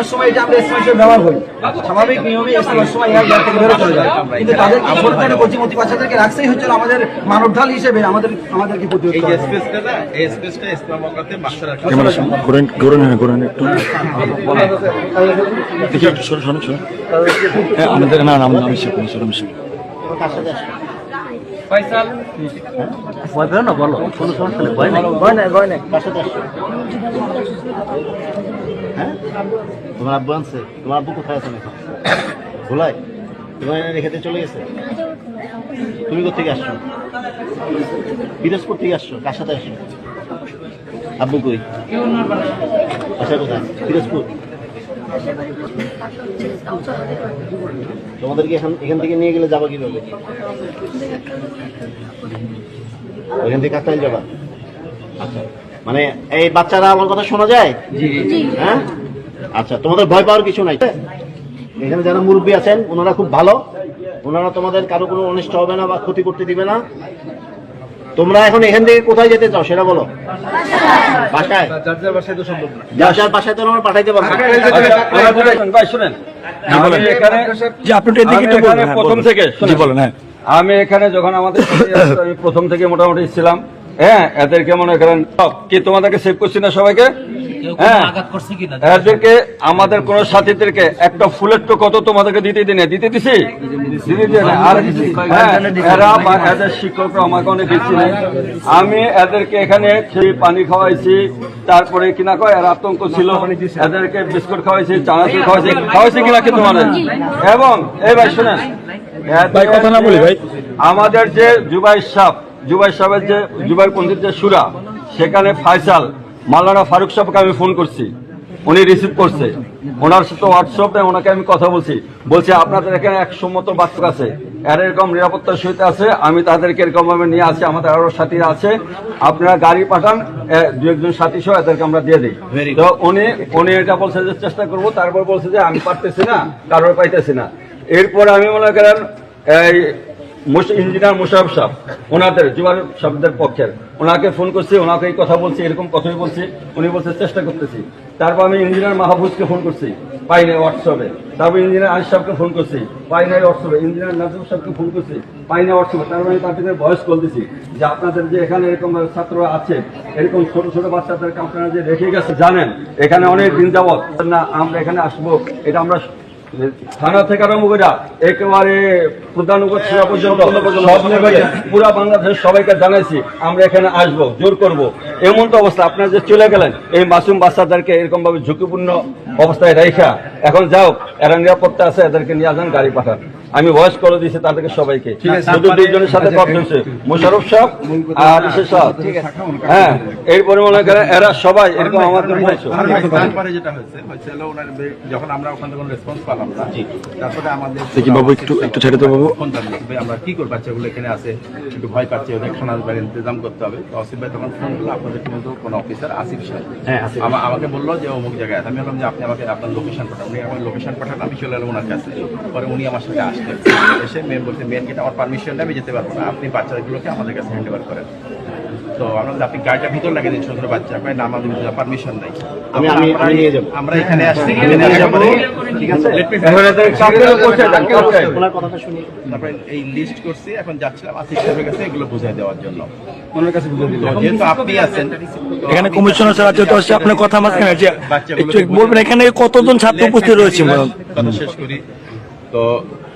ইস্তেমার সময় এটা আমরা ইস্তেমার হিসেবে ব্যবহার করি। স্বাভাবিক নিয়মে ইস্তেমার সময় এয়ার গ্যাস থেকে বেরো চলে যায়। কিন্তু তাদেরকে সরকারের কচিমতি বাচ্চাদেরকে রাখছেই হচ্ছে আমাদের মানবঢাল হিসেবে আমাদের আমাদেরকে প্রতিরোধ এই স্পেসটা না এই স্পেসটা ইসলাম বাচ্চারা ঘুরেন ঘুরেন ঘুরেন একটু। দেখি একটু সরে সরে সরে। আমাদের না না আমি আমি শিখব সরে আমি ভয় পেও না বলো। কোনো সমস্যা নেই ভয় নেই। ভয় নাই ভয় নাই। তোমার আব্বু আনছে। তোমার আব্বু কোথায় আছেন এখন ভোলাই তোমার এনে রেখেতে চলে গেছে? তুমি কোথেকে আসছো? পিরোজপুর থেকে আসছো? কার সাথে আসছো? আব্বু কই? আচ্ছা কোথায়? পিরোজপুর? তোমাদেরকে এখান এখান থেকে নিয়ে গেলে যাবা কীভাবে? ওইখান থেকে কাকতাইল যাবা? আচ্ছা। মানে এই বাচ্চারা আমার কথা শোনা যায়? হ্যাঁ? আচ্ছা তোমাদের ভয় পাওয়ার কিছু নাই। এখানে যারা মুরব্বী আছেন ওনারা খুব ভালো। ওনারা তোমাদের কারও কোনো অনিষ্ট হবে না বা ক্ষতি করতে দিবে না। তোমরা এখন এখান থেকে কোথায় যেতে চাও সেটা বলো। বাসায়? যার যার বাসায় তো সম্ভব না যার যার বাসায় তো আমরা পাঠাইতে পারব শুনেন আমি এখানে জি আপনি একটু এদিকে একটু আমি বলবেন এখানে প্রথম থেকে বলেন আমি এখানে যখন আমাদের প্রথম থেকে মোটামুটি ছিলাম। হ্যাঁ এদেরকে মনে করেন কি তোমাদেরকে সেভ করছি না সবাইকে? হ্যাঁ এদেরকে আমাদের কোন সাথীদেরকে একটা ফুলের তো কত তোমাদেরকে দিতে দিনে দিতে দিছি? হ্যাঁ, এদের শিক্ষকরা আমাকে অনেক বেশি আমি এদেরকে এখানে খেয়ে পানি খাওয়াইছি তারপরে কিনা কয় এর আতঙ্ক ছিল। এদেরকে বিস্কুট খাওয়াইছি চানাচুর খাওয়াইছি খাওয়াইছি কিনা কি তোমাদের এবং এই ভাই শুনেন। না বলি, ভাই। আমাদের যে জুবাই সাহ জুবাই সাহেবের যে জুবাই পন্থীর যে সুরা সেখানে ফাইসাল মাওলানা ফারুক সাহেবকে আমি ফোন করছি। উনি রিসিভ করছে। ওনার সাথে হোয়াটসঅ্যাপে ওনাকে আমি কথা বলছি। বলছি আপনাদের এখানে একশো মতো বাচ্চা আছে। এর এরকম নিরাপত্তার সহিত আছে। আমি তাদেরকে এরকম ভাবে নিয়ে আসি আমাদের আরও সাথীরা আছে। আপনারা গাড়ি পাঠান। দু একজন সাথী সহ এদেরকে আমরা দিয়ে দিই। তো উনি উনি এটা বলছে যে চেষ্টা করব। তারপর বলছে যে আমি পারতেছি না। কারোর পাইতেছি না। এরপর আমি মনে করেন এই ইঞ্জিনিয়ার মুশারফ সাহেব ওনাদের জুয়ার সাহেবদের পক্ষের। ওনাকে ফোন করছি, ওনাকে এই কথা বলছি, এরকম কথাই বলছি, উনি বলছে, চেষ্টা করতেছি। তারপর আমি ইঞ্জিনিয়ার মাহবুজকে ফোন করছি পাই নাই হোয়াটসঅ্যাপে। তারপর ইঞ্জিনিয়ার আনিস সাহেবকে ফোন করছি পাই নাই হোয়াটসঅ্যাপে। ইঞ্জিনিয়ার নাজিম সাহেবকে ফোন করছি পাই নাই হোয়াটসঅ্যাপে। তারপর আমি তার তাদের ভয়েস কল দিছি, যে আপনাদের যে এখানে এরকম ছাত্ররা আছে, এরকম ছোট ছোট বাচ্চাদেরকে আপনারা যে রেখে গেছে, জানেন, এখানে অনেক দিন যাবত না, আমরা এখানে আসব, এটা আমরা থানা থেকে আরম্ভ করে একেবারে প্রধান উপজেলা পর্যন্ত পুরা বাংলাদেশ সবাইকে জানাইছি, আমরা এখানে আসব, জোর করব। এমন তো অবস্থা, আপনারা যে চলে গেলেন, এই মাসুম বাচ্চাদেরকে এরকম ভাবে ঝুঁকিপূর্ণ অবস্থায় রেখা এখন যাও, এরা নিরাপত্তা আছে, এদেরকে নিয়ে আসেন গাড়ি পাঠান। আমি ভয়েস করে দিয়েছি তাদেরকে সবাইকে। শুধু দুইজনের সাথে কথা হয়েছে। মোশারফ সাহেব আর ইসে হ্যাঁ এরপরে মনে করেন এরা সবাই এরকম যেটা হয়েছে বে- যখন আমরা ওখান থেকে রেসপন্স পেলাম না তারপরে আমাদের বাবু একটু একটু ছেড়ে তো বাবু। ফোন দিলাম ভাই আমরা কি করব? বাচ্চাগুলো এখানে আছে একটু ভয় পাচ্ছে ওদের খানার বাইরে ইন্তজাম করতে হবে। তো ভাই তখন ফোন করল আপনাদের কিন্তু কোনো অফিসার আসিফ সাহেব হ্যাঁ, আমাকে বলল যে অমুক জায়গায় আমি বললাম যে আপনি আমাকে আপনার লোকেশন পাঠান। উনি আমার লোকেশন পাঠান আমি চলে এলাম ওনার কাছে। পরে উনি আমার সাথে আসলেন এসে মেয়ে বলছে মেয়ের গেটে আমার পারমিশন আমি যেতে পারব না। আপনি বাচ্চাগুলোকে আমাদের কাছে হ্যান্ড ওভার করেন। তো আমরা আপনি গাড়িটা ভিতর লাগিয়ে দিন ছোট ছোট বাচ্চা। না আমাদের পারমিশন নেই। আমি- আমি- আমি নিয়ে যাব। আমরা এখানে আসছি নিয়ে যাব। ঠিক আছে। ওনার কথাটা শুনি। তারপরে এই লিস্ট করছি এখন যাচ্ছিলাম আসিফ সাহেবের কাছে এগুলো বুঝাই দেওয়ার জন্য। ওনার কাছে বুঝাই দিল যেহেতু আপনি আছেন এখানে কমিশনার স্যার আছে তো আপনার কথা মাঝখানে যে একটু বলবেন এখানে কতজন ছাত্র উপস্থিত রয়েছে কথা শেষ করি। তো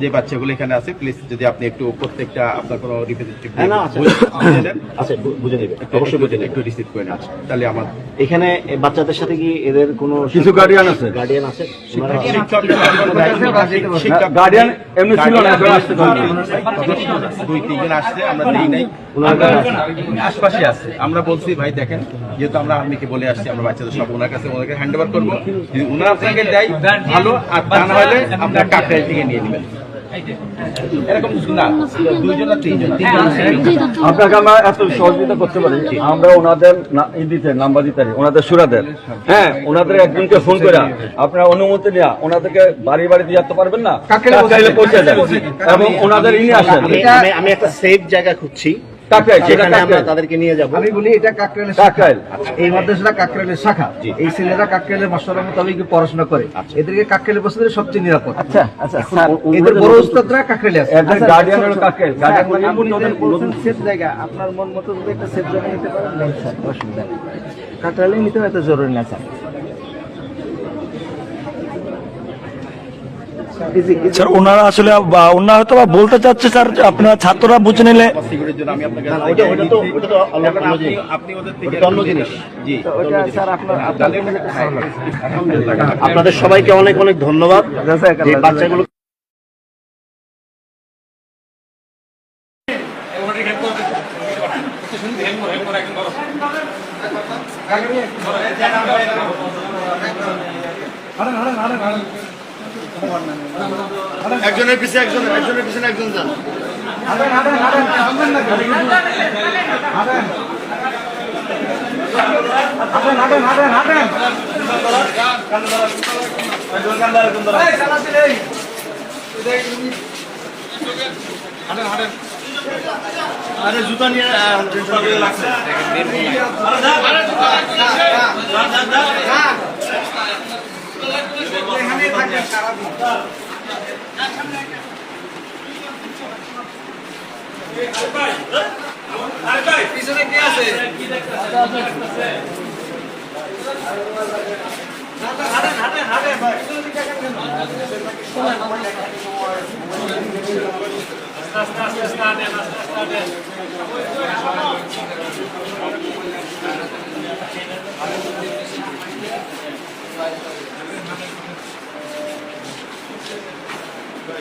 যে বাচ্চাগুলো এখানে আছে প্লিজ যদি আপনি একটু প্রত্যেকটা আপনার কোনো রিপ্রেজেন্টেটিভ হ্যাঁ, না, আছে। আচ্ছা বুঝে নেবে। অবশ্যই বুঝে নেবে। একটু রিসিভ করে নেন। তাহলে আমার এখানে বাচ্চাদের সাথে কি এদের কোনো কিছু guardian আছে? গার্ডিয়ান আছে? গার্ডিয়ান এমনি ছিল না এখন আসতে দুই তিনজন আসছে আমরা দেই নাই আমরা আশপাশে আছে। আমরা বলছি ভাই দেখেন যেহেতু আমরা আর্মিকে বলে আসছি আমরা বাচ্চাদের সব ওনার কাছে ওনাকে হ্যান্ড ওভার করব। যদি ওনার আপনাকে দেয় ভালো আর তা না হলে আপনার কাকটাই থেকে নিয়ে নেবেন। এরকম না। দুইজন তিনজন। তিনজন আপনাকে আমরা এত সহযোগিতা করতে পারি। আমরা ওনাদের ই দিতে নাম্বার দিতে পারি। ওনাদের সুরাদের। হ্যাঁ ওনাদের একজনকে ফোন করে আপনারা অনুমতি নেওয়া ওনাদেরকে বাড়ি বাড়ি দিয়ে যেতে পারবেন না? পৌঁছে দেন। এবং ওনাদের ইনি আসেন। আমি একটা সেফ জায়গা খুঁজছি। কাকরাইল, সেখানে আমরা তাদেরকে নিয়ে যাব। আমি বলি এটা কাকরাইলের কাকরাইল। এই মাদ্রাসাটা কাকরাইলের শাখা। এই ছেলেরা কাকরাইলের মশলা মোতাবেক পড়াশোনা করে। এদেরকে কাকরাইলের বছরের সবচেয়ে নিরাপদ। আচ্ছা আচ্ছা। এদের বড় উস্তাদরা কাকরাইলে আছে। এদের গার্ডিয়ান হলো কাকরাইল। গার্ডিয়ান মানে এমন ওদের সেফ জায়গা। আপনার মন মতো যদি একটা সেফ জায়গা নিতে পারেন নেই স্যার। অসুবিধা নেই। কাকরাইলে নিতে এত জরুরি না স্যার। স্যার ওনারা আসলে বা ওনারা হয়তো বা বলতে চাচ্ছে স্যার আপনারা ছাত্ররা বুঝে নিলে সিকিউরিটির জন্য আমি আপনাকে না, ওটা- ওটা তো- ওটা তো অন্য- এখন অন্য আপনি- জিনিস। আপনি ওদের ওটা থেকে তো অন্য জিনিস জি ওটা স্যার আপনার আপনাদের আপনাদের সবাইকে অনেক অনেক ধন্যবাদ যে বাচ্চাগুলো একজনের পিছনে একজন একজনের পিছনে একজন যান আরে জুতা নিয়ে লাগছে পিছনে কে আছে হাঁটেন হাঁটেন হাঁটেন আস্তে আস্তে আস্তে